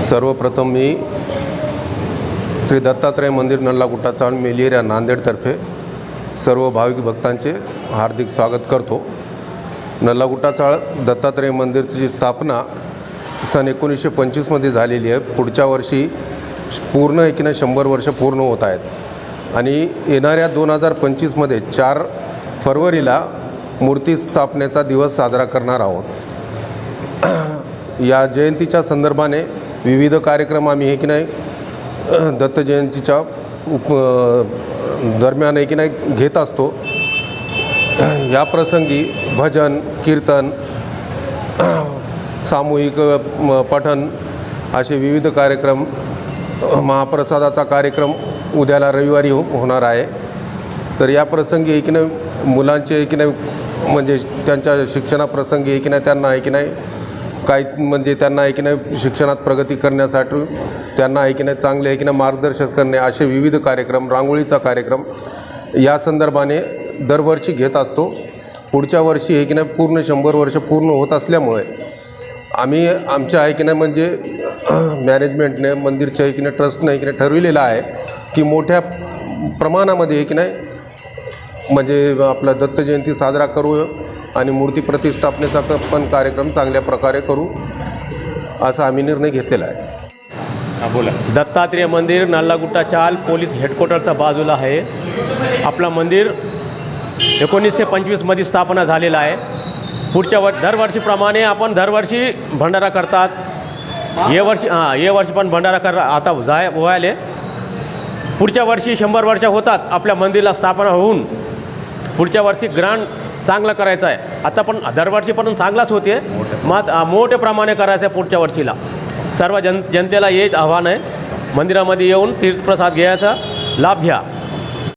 सर्वप्रथम मी श्री दत्तात्रय मंदिर नल्लाकुटा चाळ मेलेरिया नांदेडतर्फे सर्व भाविक भक्तांचे हार्दिक स्वागत करतो. नल्लाकुटा चाळ दत्तात्रय मंदिरची स्थापना सन एकोणीसशे पंचवीसमध्ये झालेली आहे. पुढच्या वर्षी पूर्ण एकीनं शंभर वर्ष पूर्ण होत आहेत. आणि येणाऱ्या दोन हजार पंचवीसमध्ये चार फरवरीला मूर्ती स्थापनेचा दिवस साजरा करणार आहोत. या जयंतीच्या संदर्भाने विविध कार्यक्रम आम्ही हे की नाही दत्त जयंतीच्या उप दरम्यान हे की नाही घेत असतो. या प्रसंगी भजन कीर्तन सामूहिक म, पठण असे विविध कार्यक्रम महाप्रसादाचा कार्यक्रम उद्याला रविवारी हो होणार आहे. तर या प्रसंगी एक नाही मुलांचे एक नाही म्हणजे त्यांच्या शिक्षणाप्रसंगी एक नाही त्यांना एक नाही काही म्हणजे त्यांना एक नाही शिक्षणात प्रगती करण्यासाठी त्यांना एक नाही चांगले एक नाही मार्गदर्शन करणे असे विविध कार्यक्रम रांगोळीचा कार्यक्रम या संदर्भाने दरवर्षी घेत असतो. पुढच्या वर्षी हे की नाही पूर्ण शंभर वर्ष पूर्ण होत असल्यामुळे आम्ही आमच्या आहे की नाही म्हणजे मॅनेजमेंटने मंदिरच्या आहे की नाही ट्रस्टने की नाही ठरविलेलं आहे की मोठ्या प्रमाणामध्ये आहे की नाही म्हणजे आपला दत्त जयंती साजरा करू आणि मूर्ती प्रतिष्ठापनेचा पण कार्यक्रम चांगल्या प्रकारे करू असा आम्ही निर्णय घेतलेला आहे. हां बोला. दत्तात्रेय मंदिर नल्लागुट्टा चाल पोलीस हेडक्वार्टरच्या बाजूला आहे. आपलं मंदिर एकोणीसशे पंचवीसमध्ये स्थापना झालेलं आहे. पुढच्या वर दरवर्षीप्रमाणे आपण दरवर्षी भंडारा करतात. ये वर्षी हां ये वर्षी पण भंडारा कर आता जाय व्हायले. पुढच्या वर्षी शंभर वर्ष होतात आपल्या मंदिरला स्थापना होऊन. पुढच्या वर्षी ग्रँड चांगलं करायचं आहे. आता पण दरवर्षी पण चांगलाच होते मात मोठ्या प्रमाणे करायचं आहे पुढच्या वर्षीला. सर्व जन जनतेला हेच आव्हान आहे. मंदिरामध्ये येऊन तीर्थप्रसाद घ्यायचा. लाभ घ्या.